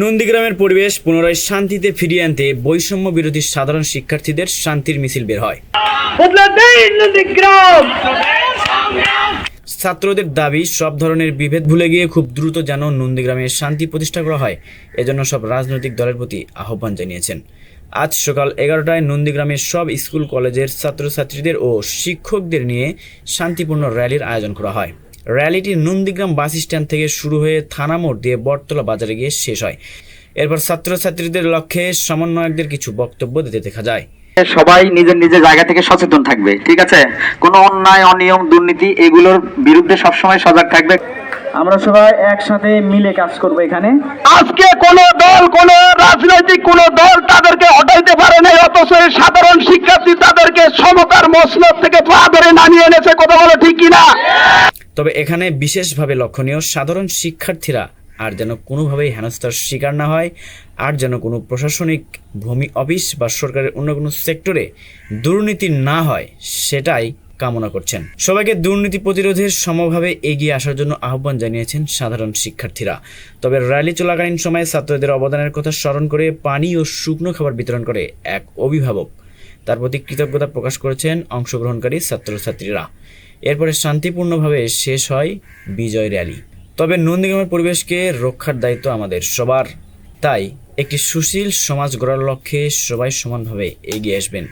নন্দীগ্রামের পরিবেশ পুনরায় শান্তিতে ফিরিয়ে আনতে বৈষম্য বিরোধী সাধারণ শিক্ষার্থীদের শান্তির মিছিল বের হয়। ছাত্রদের দাবি সব ধরনের বিভেদ ভুলে গিয়ে খুব দ্রুত যেন নন্দীগ্রামে শান্তি প্রতিষ্ঠা করা হয়। এজন্য সব রাজনৈতিক দলের প্রতি আহ্বান জানিয়েছেন। আজ সকাল এগারোটায় নন্দীগ্রামের সব স্কুল কলেজের ছাত্রছাত্রীদের ও শিক্ষকদের নিয়ে শান্তিপূর্ণ র্যালির আয়োজন করা হয়। র্যালিটি নন্দীগ্রাম বাস স্ট্যান্ড থেকে শুরু হয়ে থানা মোড় দিয়ে বটতলা বাজারে গিয়ে শেষ হয়। এরপর ছাত্রছাত্রীদের লক্ষ্যে সমন্বয়কদের কিছু বক্তব্য দিতে দেখা যায়। সবাই নিজের নিজের জায়গা থেকে সচেতন থাকবে ঠিক আছে? কোনো অন্যায় অনিয়ম দুর্নীতি এগুলোর বিরুদ্ধে সবসময় সজাগ থাকবে। আমরা সবাই একসাথে মিলে কাজ করব এখানে। আজকে কোন দল কোন রাজনৈতিক কোন দল তাদেরকে হটাইতে পারে নাই অথচ সাধারণ শিক্ষার্থী তাদেরকে সমতার মসনদ থেকে পা ধরে নামিয়ে এনেছে কথা বলে ঠিক কিনা? তবে এখানে বিশেষভাবে লক্ষণীয় সাধারণ শিক্ষার্থীরা আর যেন কোনোভাবেই হেনস্থার শিকার না হয়, আর যেন কোনো প্রশাসনিক ভূমি অফিস বা সরকারের অন্য কোনো সেক্টরে দুর্নীতি না হয়, সেটাই কামনা করছেন। সবাইকে দুর্নীতি প্রতিরোধের সমভাবে এগিয়ে আসার জন্য আহ্বান জানিয়েছেন সাধারণ শিক্ষার্থীরা। তবে র্যালি চলাকালীন সময়ে ছাত্রদের অবদানের কথা স্মরণ করে পানি ও শুকনো খাবার বিতরণ করে এক অভিভাবক। তার প্রতি কৃতজ্ঞতা প্রকাশ করেছেন অংশগ্রহণকারী ছাত্রছাত্রীরা। এরপরে শান্তিপূর্ণভাবে শেষ হয় বিজয় র্যালি। তবে নন্দীগ্রামের পরিবেশকে রক্ষার দায়িত্ব আমাদের সবার। তাই একটি সুশীল সমাজ গড়ার লক্ষ্যে সবাই সমানভাবে এগিয়ে আসবেন।